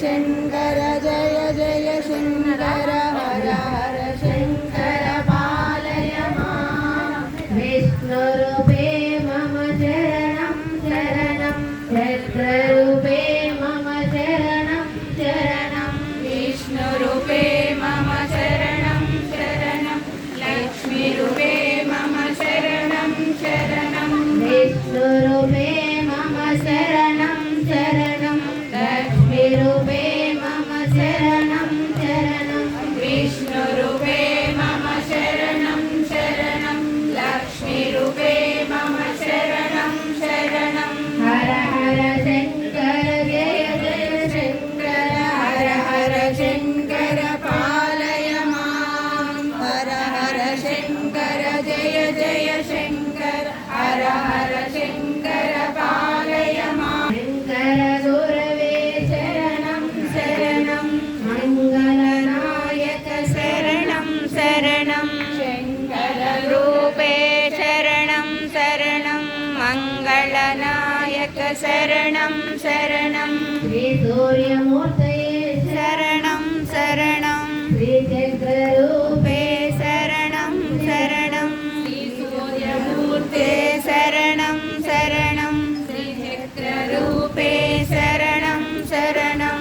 செங்கல் शरणं शरणं लक्ष्मीरूपे मम शरणं शरणं। विष्णुरूपे मम शरणं शरणं। लक्ष्मीरूपे मम शरणं शरणं। हर हर शङ्कर जय जय शङ्कर। हर हर शङ्कर पालय माम्। हर हर शङ्कर जय जय शङ्कर। हर हर शङ्कर शरणं। शङ्कररूपे शरणं शरणं मङ्गलनायक शरणं श्रीसूर्यमूर्तये शरणं शरणं। श्रीचक्ररूपे रूपे शरणं शरणं। सूर्यमूर्ते शरणं शरणं। श्रीचक्ररूपे शरणं शरणं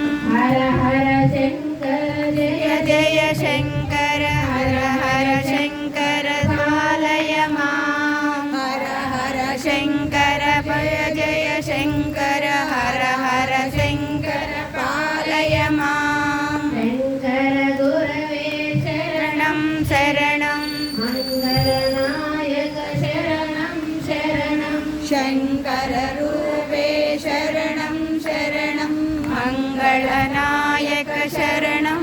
शङ्कर हर हर शङ्कर पालय माम्। शङ्कर गुरवे शरणं शरणं। मङ्गलनायक शरणं शरणं। शङ्कररूपे शरणं शरणं। मङ्गलनायक शरणं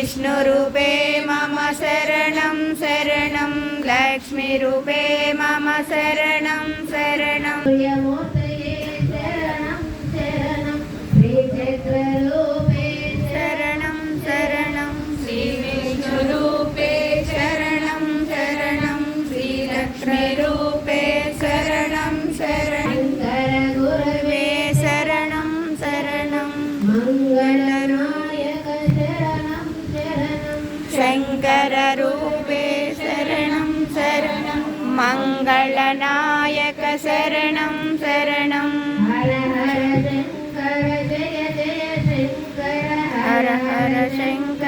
विष्णुरूपे मम शरणं शरणं लक्ष्मीरूपे मम शरणं शरणं सूर्यमूर्तये शरणं शरणं श्रीचक्ररूपे शङ्कररूपे शरणं शरणं। मङ्गलनायक शरणं शरणं। हर हर शङ्कर जय जय शङ्कर। हर हर शङ्कर